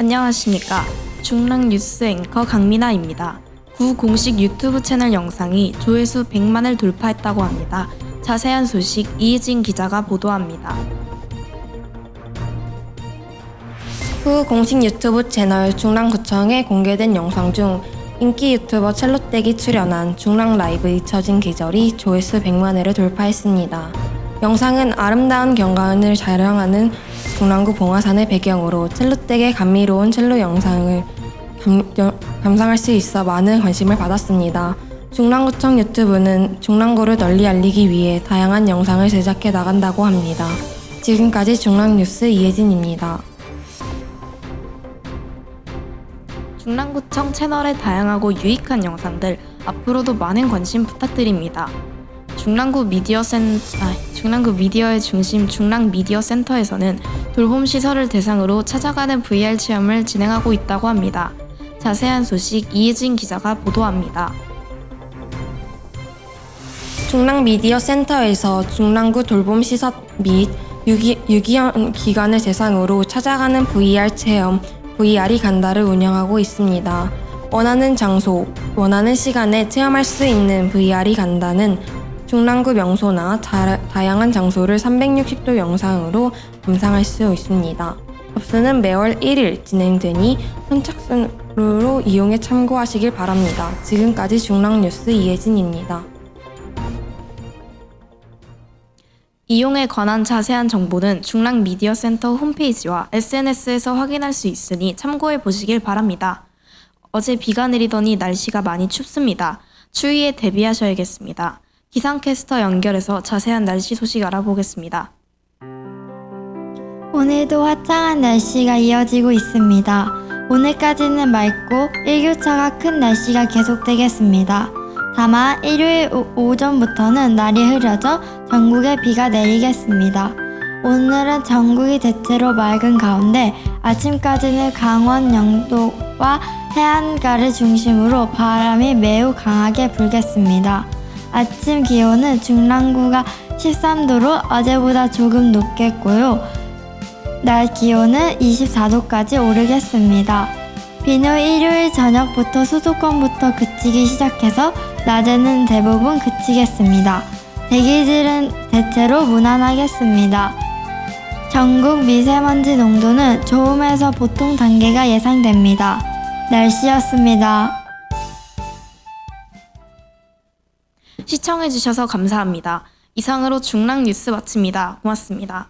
안녕하십니까. 중랑 뉴스 앵커 강민아입니다. 구 공식 유튜브 채널 영상이 조회수 100만을 돌파했다고 합니다. 자세한 소식 이혜진 기자가 보도합니다. 후 공식 유튜브 채널 중랑구청에 공개된 영상 중 인기 유튜버 첼로떼기 출연한 중랑 라이브 잊혀진 계절이 조회수 100만 회를 돌파했습니다. 영상은 아름다운 경관을 자랑하는 중랑구 봉화산을 배경으로 첼로떼의 감미로운 첼로 영상을 감, 여- 감상할 수 있어 많은 관심을 받았습니다. 중랑구청 유튜브는 중랑구를 널리 알리기 위해 다양한 영상을 제작해 나간다고 합니다. 지금까지 중랑뉴스 이혜진입니다. 중랑구청 채널의 다양하고 유익한 영상들 앞으로도 많은 관심 부탁드립니다. 중랑구 미디어 센 아, 중랑구 미디어의 중심 중랑 미디어 센터에서는 돌봄 시설을 대상으로 찾아가는 VR 체험을 진행하고 있다고 합니다. 자세한 소식 이혜진 기자가 보도합니다. 중랑 미디어 센터에서 중랑구 돌봄 시설 및 유기, 유기견 기관을 대상으로 찾아가는 VR 체험 VR이 간다를 운영하고 있습니다. 원하는 장소, 원하는 시간에 체험할 수 있는 VR이 간다는 중랑구 명소나 자, 다양한 장소를 360도 영상으로 감상할 수 있습니다. 접수는 매월 1일 진행되니 선착순으로 이용해 참고하시길 바랍니다. 지금까지 중랑뉴스 이혜진입니다. 이용에 관한 자세한 정보는 중랑 미디어 센터 홈페이지와 SNS에서 확인할 수 있으니 참고해 보시길 바랍니다. 어제 비가 내리더니 날씨가 많이 춥습니다. 추위에 대비하셔야겠습니다. 기상캐스터 연결해서 자세한 날씨 소식 알아보겠습니다. 오늘도 화창한 날씨가 이어지고 있습니다. 오늘까지는 맑고 일교차가 큰 날씨가 계속되겠습니다. 다만 일요일 오- 오전부터는 날이 흐려져 전국에 비가 내리겠습니다. 오늘은 전국이 대체로 맑은 가운데 아침까지는 강원 영도와 해안가를 중심으로 바람이 매우 강하게 불겠습니다. 아침 기온은 중랑구가 13도로 어제보다 조금 높겠고요. 낮 기온은 24도까지 오르겠습니다. 비는 일요일 저녁부터 수도권부터 그치기 시작해서 낮에는 대부분 그치겠습니다. 대기질은 대체로 무난하겠습니다. 전국 미세먼지 농도는 좋음에서 보통 단계가 예상됩니다. 날씨였습니다. 시청해주셔서 감사합니다. 이상으로 중랑 뉴스 마칩니다. 고맙습니다.